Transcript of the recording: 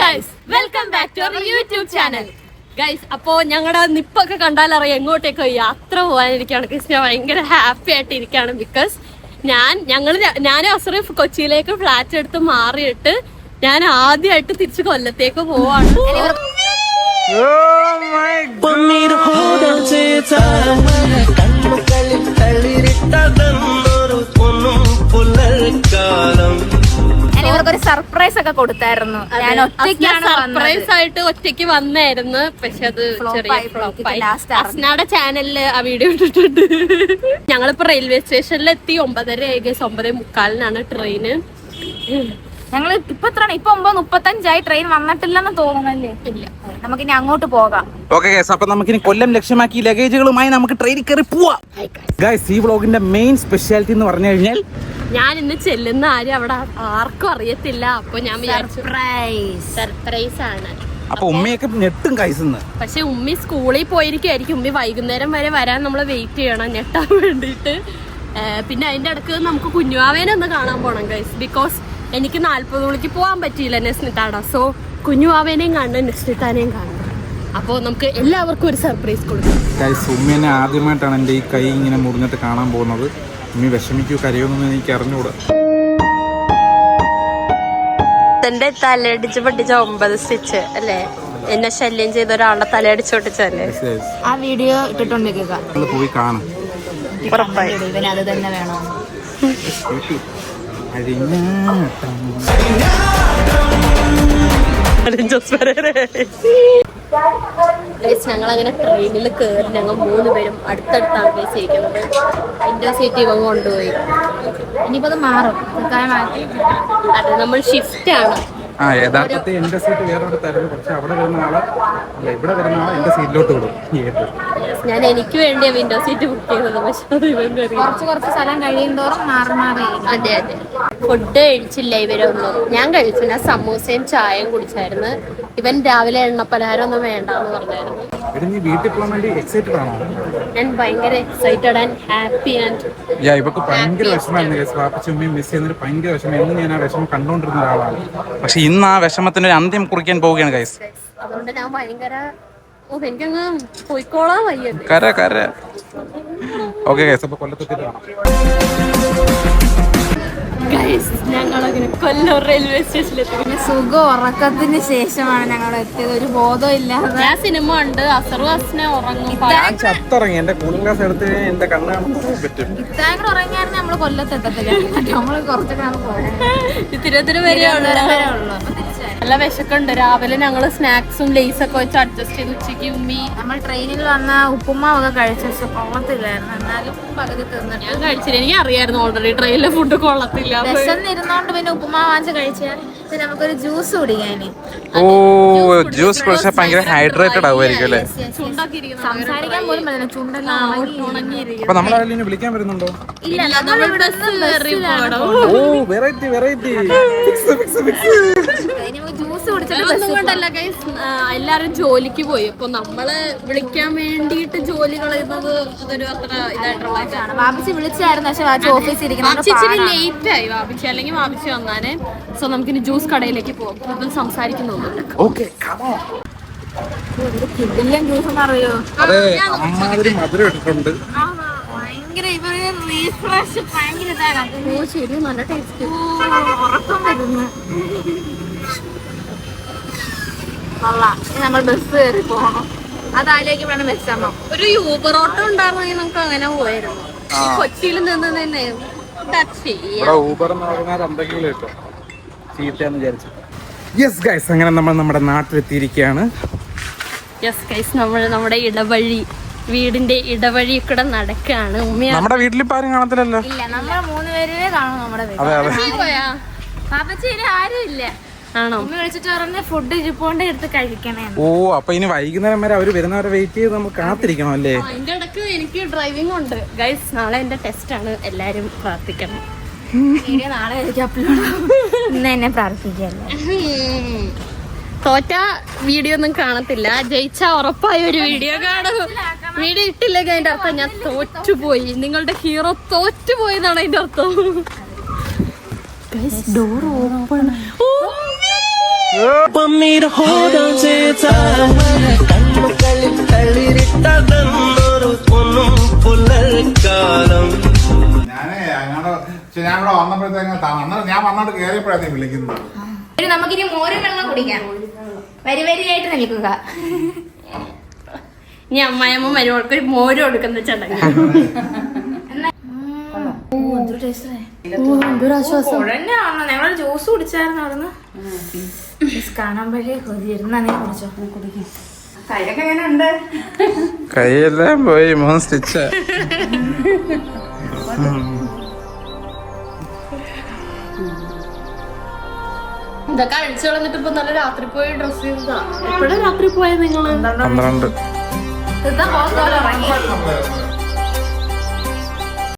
Guys welcome back to our YouTube channel guys അപ്പോ ഞങ്ങളുടെ നിപ്പൊക്കെ കണ്ടാൽ അറിയാം എങ്ങോട്ടേക്കോ യാത്ര പോകാനിരിക്കുകയാണ്. ഗൈസ് ഞാൻ ഭയങ്കര ഹാപ്പി ആയിട്ട് ഇരിക്കുകയാണ് ബിക്കോസ് ഞാൻ ഞങ്ങൾ ഞാനും അസറിഫ് കൊച്ചിയിലേക്ക് ഫ്ലാറ്റ് എടുത്ത് മാറിയിട്ട് ഞാൻ ആദ്യമായിട്ട് തിരിച്ച് കൊല്ലത്തേക്ക് പോവാണ്. Oh my to സർപ്രൈസ് ഒക്കെ കൊടുത്തായിരുന്നു. ഞാൻ ഒറ്റയ്ക്കാണ് സർപ്രൈസ് ആയിട്ട് ഒറ്റയ്ക്ക് വന്നായിരുന്നു. പക്ഷെ അത്. അസ്നയുടെ ചാനലിൽ ആ വീഡിയോ ഇട്ടിട്ടുണ്ട്. ഞങ്ങളിപ്പോ റെയിൽവേ സ്റ്റേഷനിൽ എത്തി ഒമ്പതര ഏകദേശം ഒമ്പതേ മുക്കാലിനാണ് ട്രെയിന് ഞങ്ങൾ ഇപ്പൊ എത്ര ഇപ്പൊ ഒമ്പത് മുപ്പത്തഞ്ചായി ട്രെയിൻ വന്നിട്ടില്ലെന്ന് തോന്നുന്നല്ലേ? ഇല്ല. നമുക്ക് ഇനി അങ്ങോട്ട് പോകാം. ഓക്കെ ഗൈസ് അപ്പൊ നമുക്കിനി കൊല്ലം ലക്ഷ്യമാക്കി ലഗേജുകളുമായി നമുക്ക് ട്രെയിനിൽ കയറി പോവാം. ഗൈസ് ഈ വ്ളോഗിന്റെ മെയിൻ സ്പെഷ്യാലിറ്റി എന്ന് പറഞ്ഞു കഴിഞ്ഞാൽ ഞാൻ ഇന്ന് ചെല്ലുന്ന ആരും അവിടെ ആർക്കും അറിയത്തില്ല. അപ്പൊ ഞാൻ സർപ്രൈസ് സർപ്രൈസ് ആണ്. അപ്പൊ ഉമ്മയൊക്കെ ഞെട്ടും ഗൈസ് ഇന്ന്. പക്ഷെ ഉമ്മി സ്കൂളിൽ പോയിരിക്കുമായിരിക്കും ഉമ്മി വൈകുന്നേരം വരെ വരാൻ നമ്മൾ വെയിറ്റ് ചെയ്യണം. ഞെട്ടാൻ വേണ്ടിയിട്ട്. പിന്നെ അതിന്റെ ഇടയ്ക്ക് നമുക്ക് കുഞ്ഞുവാവേനെ ഒന്ന് കാണാൻ പോണം ഗൈസ് ബിക്കോസ് എനിക്ക് നാൽപ്പത് മണിക്ക് പോകാൻ പറ്റിയില്ല നെസ്നിത്താട. സോ കുഞ്ഞുവാവേനെയും കാണണം നെസ്നിത്താനെയും കാണണം. അപ്പോൾ നമുക്ക് എല്ലാവർക്കും ഒരു സർപ്രൈസ് കൊടുക്കാം. ഉമ്മേനെ ആദ്യമായിട്ടാണ് എന്റെ ഈ കൈ ഇങ്ങനെ മുറിഞ്ഞിട്ട് കാണാൻ പോകുന്നത്. ഉമ്മി വിഷമിക്കൂ കരയൊന്നും എനിക്ക് അറിഞ്ഞുകൂടാ എന്റെ തലയടിച്ച് പൊട്ടിച്ച ഒമ്പത് സ്റ്റിച്ച് അല്ലേ? എന്നെ ശല്യം ചെയ്ത ഒരാളുടെ തലയടിച്ച് പൊട്ടിച്ചല്ലേ ആ വീഡിയോ ഇട്ടിട്ടുണ്ടിരിക്കുക നിങ്ങൾ പോയി കാണും. ഇവന് അത് തന്നെ വേണോ. ഞങ്ങൾ അങ്ങനെ ട്രെയിനിൽ കയറി ഞങ്ങൾ മൂന്ന് പേരും അടുത്തടുത്താണ് പ്ലേസ് ഇരിക്കുന്നത്. വിൻഡോ സീറ്റ് ഇവ കൊണ്ടുപോയി. ഇനിയിപ്പോ അത് മാറും. മാറ്റി. അത് നമ്മൾ ഷിഫ്റ്റ് ആണ്. ആ യഥാർത്ഥത്തിൽ എന്റെ സീറ്റ് വേറെ തരുന്നു പക്ഷെ അവിടെ വരുന്ന ആളെ അല്ല ഇവിടെ വരുന്ന ആളെ എന്റെ സീറ്റിലോട്ട് വിടും. ഞാൻ എനിക്ക് വേണ്ടിയാ വിൻഡോ സീറ്റ് ബുക്ക് ചെയ്തത് പക്ഷെ കുറച്ച് കുറച്ച് സ്ഥലം കഴിയുന്തോറും മാറി മാറി അതെ അതെ. ഫുഡ് കഴിച്ചില്ല ഇവരൊന്നും ഞാൻ കഴിച്ചു. ഞാൻ സമൂസയും ചായയും കുടിച്ചായിരുന്നു. ഇവൻ രാവിലെ എണ്ണപ്പലഹാരം ഒന്നും വേണ്ട എന്ന് പറഞ്ഞായിരുന്നു. എടി നീ വീട്ടിൽ പോകാൻ വേണ്ടി ഞാൻ ഭയങ്കര എക്സൈറ്റഡ് ആൻഡ് ഹാപ്പി ആൻഡ് ഇവക്ക് ഭയങ്കര വിഷമമായിരുന്നു മിസ് ചെയ്യുന്നൊരു ഭയങ്കര വിഷമം. എന്ന് ഞാൻ ആ വിഷമം കണ്ടുകൊണ്ടിരുന്ന ഒരാളാണ്. പക്ഷെ ഇന്ന് ആ വിഷമത്തിന് ഒരു അന്ത്യം കുറിക്കാൻ പോവുകയാണ് ഗൈസ് അതുകൊണ്ട് ഞാൻ ഭയങ്കര എനിക്കങ്ങ് പോയിക്കോളാൻ കര കര. ഓക്കെ ഗൈസ് അപ്പൊ കൊല്ലത്തെത്തിട്ട് കാണാം. ഗൈസ് ഞങ്ങളങ്ങനെ കൊല്ലം റെയിൽവേ സ്റ്റേഷനിലെത്തി പിന്നെ സുഖം ഉറക്കത്തിന് ശേഷമാണ് ഞങ്ങൾ എത്തിയത്. ഒരു ബോധം ഇല്ലാതെ ഞാൻ സിനിമ ഉണ്ട്. അസറു അസ്നെ ഉറങ്ങും. ഞാൻ ചത്തിറങ്ങി. എന്റെ കൂളിംഗ് ഗ്ലാസ് എടുത്ത് എന്റെ കണ്ണ് പറ്റും. ഇത്രയും കൂടെ ഉറങ്ങിയായിരുന്നു നമ്മൾ കൊല്ലത്ത് എത്തത്തില്ല നമ്മൾ കുറച്ചൊക്കെ പോകും തിരുവനന്തപുരം വരെയുള്ള വരെ ഉള്ളു. നല്ല വിശക്കുണ്ട്. രാവിലെ ഞങ്ങൾ സ്നാക്സും ലേസ് ഒക്കെ വെച്ച് അഡ്ജസ്റ്റ് ചെയ്ത് ഉച്ചയ്ക്ക് ഉമ്മി നമ്മൾ ട്രെയിനിൽ വന്ന ഉപ്പുമാവൊക്കെ കഴിച്ച കൊള്ളത്തില്ലായിരുന്നു. എന്നാലും പകുതി തിന്നിട്ട്. ഞാൻ കഴിച്ചില്ല. എനിക്ക് അറിയായിരുന്നു ഓൾറെഡി ട്രെയിനിലെ ഫുഡ് കൊള്ളത്തില്ല വിശന്നിരുന്നോണ്ട് പിന്നെ ഉപ്പുമാവ് വാങ്ങിച്ച് കഴിച്ചാൽ പിന്നെ നമുക്കൊരു ജ്യൂസ് കുടിക്കാന്. ഓ ജ്യൂസ് കുടിച്ചാൽ ഭയങ്കര ഹൈഡ്രേറ്റഡ് ആവുമായിരിക്കും അല്ലേ? സംസാരിക്കാൻ പോലും പറ്റില്ല. ചുണ്ടെല്ലാം. അപ്പൊ നമ്മളെ ആരെങ്കിലും വിളിക്കാൻ വരുന്നുണ്ടോ? ഇല്ല നമ്മൾ ഇവിടെ ഓ വെറൈറ്റി വെറൈറ്റി നമുക്ക് ജ്യൂസ് കുടിച്ചിട്ട് ഒന്നും കൊണ്ടല്ല ഗൈസ് എല്ലാരും ജോലിക്ക് പോയി. അപ്പൊ നമ്മൾ വിളിക്കാൻ വേണ്ടിയിട്ട് ജോലി കളയുന്നത് അതൊരു അത്ര ഇതായിട്ടുള്ള. വാപ്പിച്ചി വിളിച്ചായിരുന്നു പക്ഷെ ഓഫീസിൽ ഇരിക്കണം ഇച്ചിരി ലേറ്റ് ആയി വാപ്പിച്ചി. അല്ലെങ്കിൽ വാപ്പിച്ചി വന്നാനെ സോ നമുക്കിനി ജ്യൂസ് കടയിലേക്ക് പോകാം കൂടുതൽ സംസാരിക്കുന്നുണ്ട് ഓക്കെ ജ്യൂസ് അറിയോ? മധുരം ഇട്ടിട്ടുണ്ട് ഭയങ്കര ശരി നല്ല ടേസ്റ്റ് ഉറക്കം വരുന്നു. കൊള്ളാം. ഇനി നമ്മൾ ബസ് കയറി പോകണം വേണം ബസ് ഒരു യൂബർ ഓട്ടോ ഉണ്ടായിരുന്നെങ്കിൽ നമുക്ക് അങ്ങനെ പോയായിരുന്നു കൊച്ചിയിൽ നിന്ന് തന്നെ ടച്ച് ഊബർ എന്ന് പറഞ്ഞാൽ എന്തെങ്കിലും കിട്ടും ചീത്തയാന്ന് വിചാരിച്ചു. യെസ് ഗൈസ് അങ്ങനെ നമ്മൾ നമ്മുടെ നാട്ടിലെത്തിയിരിക്കുകയാണ്. യെസ് ഗൈസ് നമ്മൾ നമ്മുടെ ഇടവഴി വീടിന്റെ ഇടവഴി കൂടെ നടക്കാണ് നമ്മുടെ വീട്ടിൽ ഇപ്പൊ ആരും കാണത്തില്ലല്ലോ. ഇല്ല നമ്മൾ മൂന്ന് പേരെ കാണും നമ്മുടെ വീട്ടിൽ ആരും ഇല്ല. ആണോ? ഉമ്മ വിളിച്ചിട്ട് പറഞ്ഞ ഫുഡ് ഇരിപ്പോണ്ട് എടുത്ത് കഴിക്കണേ ഓ അപ്പൊ ഇനി വൈകുന്നേരം വരെ അവർ വരുന്നവരെ വെയിറ്റ് ചെയ്ത് നമ്മൾ കാത്തിരിക്കണം അല്ലേ? അതിന്റെ ഇടയ്ക്ക് എനിക്ക് ഡ്രൈവിംഗ് ഉണ്ട്. ഗൈസ് നാളെ എന്റെ ടെസ്റ്റ് ആണ്. എല്ലാരും പ്രാർത്ഥിക്കണം. നാളെ എനിക്ക് അപ്ലോഡ് ഇന്ന് എന്നെ പ്രാർത്ഥിക്കല്ലേ തോറ്റ വീഡിയോ ഒന്നും കാണത്തില്ല. ജയിച്ച ഉറപ്പായ ഒരു വീഡിയോ കാണും. വീഡിയോ ഇട്ടില്ലെങ്കിൽ അതിന്റെ അർത്ഥം ഞാൻ തോറ്റുപോയി നിങ്ങളുടെ ഹീറോ തോറ്റുപോയി എന്നാണ് അതിന്റെ അർത്ഥം. ഡോർ ഓപ്പൺ ഒപ്പമിരുഹോടം ചെയ്ത കണ്ണുകളിൽ തളിരിട്ടതെന്നൊരു പൊന്നും പുലർക്കാലം ഞാനേ അങ്ങോട്ട് പക്ഷെ ഞാൻ ഇവിടെ വന്നപ്പോഴത്തേക്ക് ഞാൻ വന്നോട്ട് വിളിക്കുന്നത്. ഇനി നമുക്കിനി മോരും വെള്ളം കുടിക്കാം. വരി വരിയായിട്ട് നിൽക്കുക. ഇനി അമ്മായിയമ്മ മരുമകൾക്ക് ഒരു മോര് കൊടുക്കുന്ന ചടങ്ങ്. വന്നു. ഞങ്ങളൊരു ജ്യൂസ് കുടിച്ചായിരുന്നു അവിടുന്ന്. കാണുമ്പോഴേ കൊതിയിരുന്ന കൈയൊക്കെ എങ്ങനെ ഉണ്ട്? കൈയെല്ലാം പോയി മോൻ സ്റ്റിച്ച് ഇതൊക്കെ അഴിച്ചു കളഞ്ഞിട്ട് ഇപ്പൊ നല്ല രാത്രി പോയി ഡ്രസ് ചെയ്തതാ എപ്പോഴാ രാത്രി പോയത് നിങ്ങൾ? പന്ത്രണ്ട്.